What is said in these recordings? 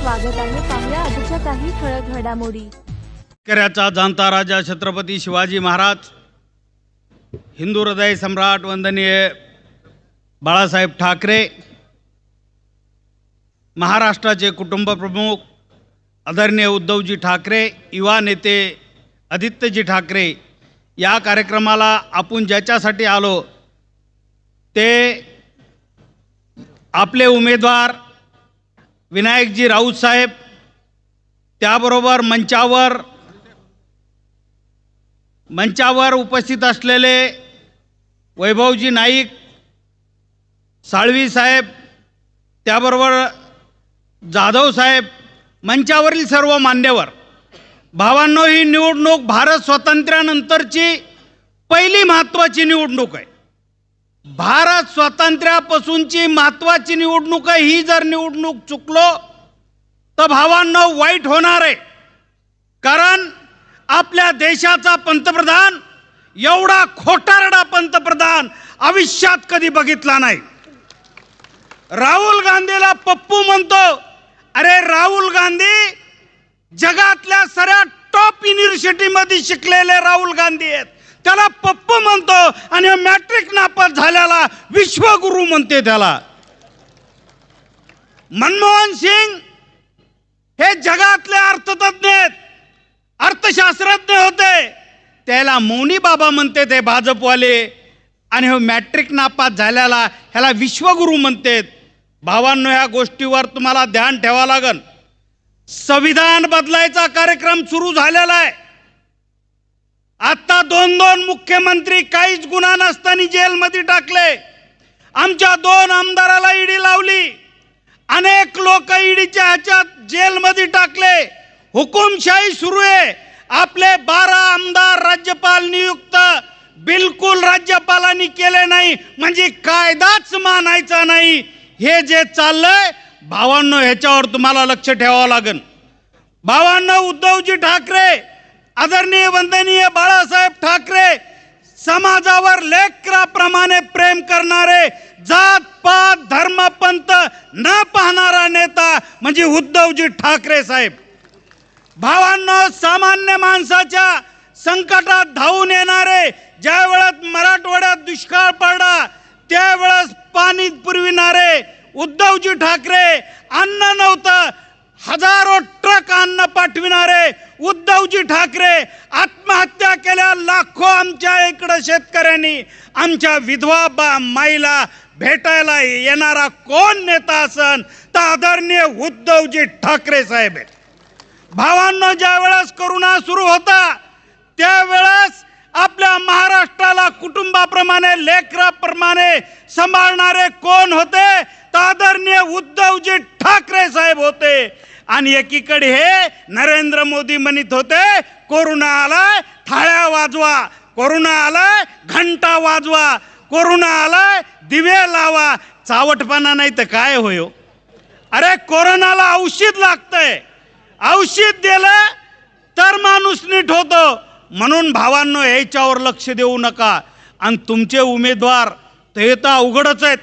स्वागत आहे पाहुया आजच्या काही ठळक घडामोडी. शेतकऱ्याचा जाणता राजा छत्रपती शिवाजी महाराज हिंदू हृदय सम्राट वंदनीय बाळासाहेब ठाकरे महाराष्ट्राचे कुटुंब प्रमुख आदरणीय उद्धवजी ठाकरे युवा नेते आदित्यजी ठाकरे या कार्यक्रमाला आपण ज्याच्यासाठी आलो ते आपले उमेदवार विनायकजी राऊत साहेब त्याबरोबर मंचावर मंचावर उपस्थित असलेले वैभवजी नाईक साळवी साहेब त्याबरोबर जाधव साहेब मंचावरील सर्व मान्यवर भावांनो ही निवडणूक भारत स्वातंत्र्यानंतरची पहिली महत्त्वाची निवडणूक आहे. भारत स्वातंत्र्यापासूनची महत्त्वाची निवडणूक आहे. ही जर निवडणूक चुकलो तर भावांना वाईट होणार आहे. कारण आपल्या देशाचा पंतप्रधान एवढा खोटारडा पंतप्रधान आयुष्यात कधी बघितला नाही. राहुल गांधीला पप्पू म्हणतो अरे राहुल गांधी जगातल्या सगळ्या टॉप युनिव्हर्सिटीमध्ये शिकलेले राहुल गांधी आहेत. त्याला पप्पू म्हणतो आणि मॅट्रिक नापास झाल्याला विश्वगुरु म्हणते त्याला. मनमोहन सिंग हे जगातले अर्थतज्ञ आहेत. अर्थशास्त्रज्ञ होते. त्याला मौनी बाबा म्हणते ते भाजपवाले. आणि हो मॅट्रिक नापास झाल्याला ह्याला विश्वगुरु म्हणतात भावांनो ह्या गोष्टीवर तुम्हाला ध्यान ठेवा लागन. संविधान बदलायचा कार्यक्रम सुरू झालेला आहे. आता दोन दोन मुख्यमंत्री काहीच गुन्हा नसताना जेलमध्ये टाकले. आमच्या दोन आमदाराला ईडी लावली. अनेक लोक ईडीच्या ह्याच्यात जेलमध्ये टाकले. हुकुमशाही सुरू आहे. आपले बारा आमदार राज्यपाल नियुक्त बिलकुल राज्यपालांनी केले नाही. म्हणजे कायदाच मानायचा नाही. हे जे चाललंय भावांनो ह्याच्यावर तुम्हाला लक्ष ठेवावं लागेल. भावांनो उद्धवजी ठाकरे आदरणीय वंदनीय बाळासाहेब ठाकरे समाजावर लेकराप्रमाणे प्रेम करणारे जात पात धर्मपंथ न पाहणारा नेता म्हणजे उद्धवजी ठाकरे साहेब. भावांनो सामान्य माणसाच्या संकटात धावून येणारे ज्या वेळात मराठवाड्यात दुष्काळ पडला त्यावेळेस पाणी पुरविणारे उद्धवजी ठाकरे अन्न नव्हतं हजारो ट्रक अन्न पाठविणारे उद्धवजी ठाकरे आत्महत्या केल्या लाखो आमच्या इकडं शेतकऱ्यांनी आमच्या विधवा बा माईला भेटायला येणारा कोण नेता असन तर आदरणीय उद्धवजी ठाकरे साहेब आहेत. भावांनो ज्या वेळेस करोना सुरू होता त्यावेळेस आपल्या महाराष्ट्राला कुटुंबाप्रमाणे लेकराप्रमाणे सांभाळणारे कोण होते? तर आदरणीय उद्धवजी ठाकरे साहेब होते. आणि एकीकडे हे नरेंद्र मोदी म्हणत होते कोरोना आलाय थाळ्या वाजवा कोरोना आलाय घंटा वाजवा कोरोना आलाय दिवे लावा. चावटपणा नाही तर काय होयो? अरे कोरोनाला औषध लागतंय. औषध दिलं तर माणूस नीट होतं. म्हणून भावांनो याच्यावर लक्ष देऊ नका. आणि तुमचे उमेदवार ते तर अवघडच आहेत.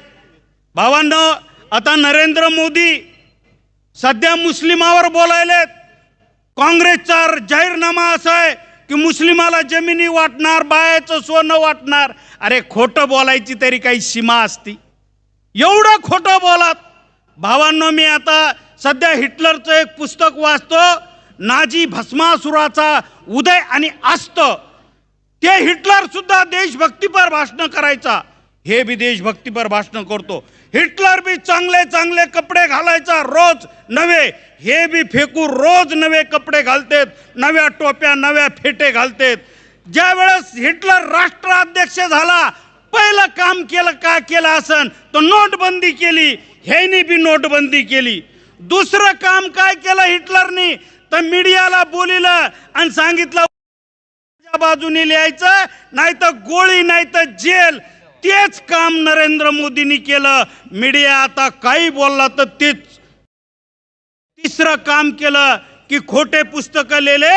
भावांनो आता नरेंद्र मोदी सध्या मुस्लिमावर बोलायलेत. काँग्रेसचा जाहीरनामा असा आहे की मुस्लिमाला जमिनी वाटणार बायाचं सोनं वाटणार. अरे खोटं बोलायची तरी काही सीमा असती. एवढं खोटं बोलात. भावांनो मी आता सध्या हिटलरचं एक पुस्तक वाचतो. नाजी भस्मासुराचा उदय आणि अस्त ते हिटलर सुद्धा देशभक्तीपर भाषण करायचा. हे बी देशभक्तीपर भाषण करतो. हिटलर बी चांगले चांगले कपडे घालायचा रोज नवे हे बी फेकू रोज नवे कपडे घालतेत नव्या टोप्या नव्या फेटे घालतेत. ज्या वेळेस हिटलर राष्ट्राध्यक्ष झाला पहिलं काम केलं का केलं असन? तर नोटबंदी केली ह्यानी बी नोटबंदी केली. दुसरं काम काय केलं हिटलरनी? तर मीडियाला बोलिलं आणि सांगितलं बाजूने लिहायचं नाही तर गोळी नाही तर जेल. तेच काम नरेंद्र मोदींनी केलं. मीडिया आता काही बोलला तर तेच. तिसरं काम केलं की खोटे पुस्तकं लिहिले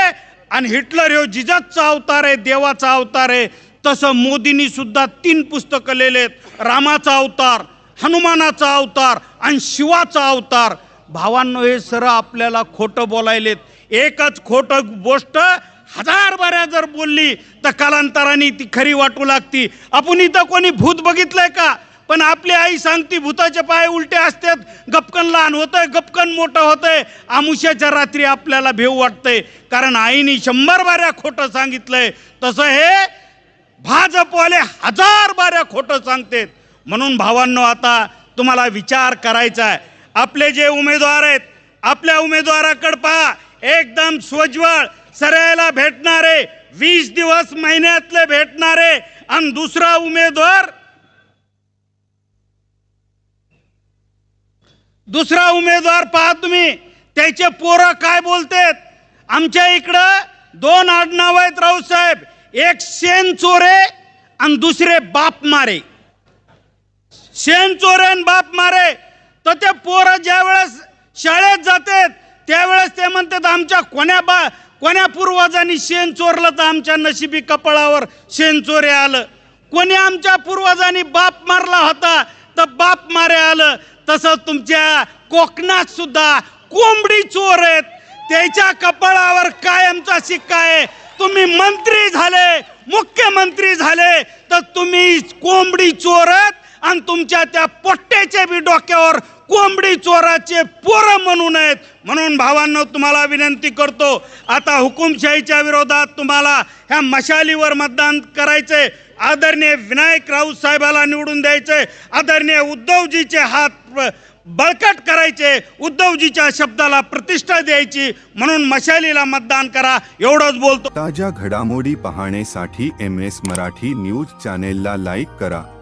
आणि हिटलर ह्यो जिजाचा अवतार आहे देवाचा अवतार आहे. तसं मोदींनी सुद्धा तीन पुस्तकं लिहिलेत. रामाचा अवतार हनुमानाचा अवतार आणि शिवाचा अवतार. भावांनो हे सर आपल्याला खोटं बोलायलेत. एकच खोटं गोष्ट हजार बाऱ्या जर बोलली तर कालांतराने ती खरी वाटू लागती. आपण इथं कोणी भूत बघितलंय का? पण आपली आई सांगती भूताचे पाय उलटे असतात. गपकन लहान होतंय गपकन मोठं होतंय. आमुष्याच्या रात्री आपल्याला भेव वाटतंय. कारण आईने शंभर बाऱ्या खोटं सांगितलंय. तसं हे भाजपवाले हजार बाऱ्या खोटं सांगतेत. म्हणून भावांनो आता तुम्हाला विचार करायचा आहे. आपले जे उमेदवार आहेत आपल्या उमेदवाराकडे पहा एकदम स्वज्वळ सरायला भेटणारे वीस दिवस महिन्यातले भेटणारे आणि दुसरा उमेदवार? दुसरा उमेदवार पहा तुम्ही त्याचे पोरं काय बोलतेत? आमच्या इकडं दोन आडनाव आहेत राऊसाहेब एक शेण चोरे आणि दुसरे बाप मारे. शेण चोरे आणि बाप मारे. तर ते पोरं ज्या वेळेस शाळेत जातात त्यावेळेस ते म्हणतात आमच्या कोण्या बा कोण्या पूर्वजांनी शेण चोरलं तर आमच्या नशिबी कपाळावर शेण चोरे आलं. कोणी आमच्या पूर्वजांनी बाप मारला होता तर बाप मारे आलं. तसं तुमच्या कोकणात सुद्धा कोंबडी चोर आहेत. त्याच्या कपाळावर कायमचा शिक्का आहे. तुम्ही मंत्री झाले मुख्यमंत्री झाले तर तुम्ही कोंबडी चोरत आणि तुमच्या त्या पोट्ट्याच्या बी डोक्यावर कोंबडी चोराचे पोरं म्हणू नयेत. म्हणून भावांनो तुम्हाला विनंती करतो आता हुकुमशाहीच्या विरोधात तुम्हाला ह्या मशालीवर मतदान करायचे आदरणीय विनायक राऊत साहेबाला निवडून द्यायचे आदरणीय उद्धवजीचे हात बळकट करायचे. उद्धवजीच्या शब्दाला प्रतिष्ठा द्यायची. म्हणून मशालीला मतदान करा. एवढंच बोलतो. ताज्या घडामोडी पाहण्यासाठी एम एस मराठी न्यूज चॅनेलला लाईक करा.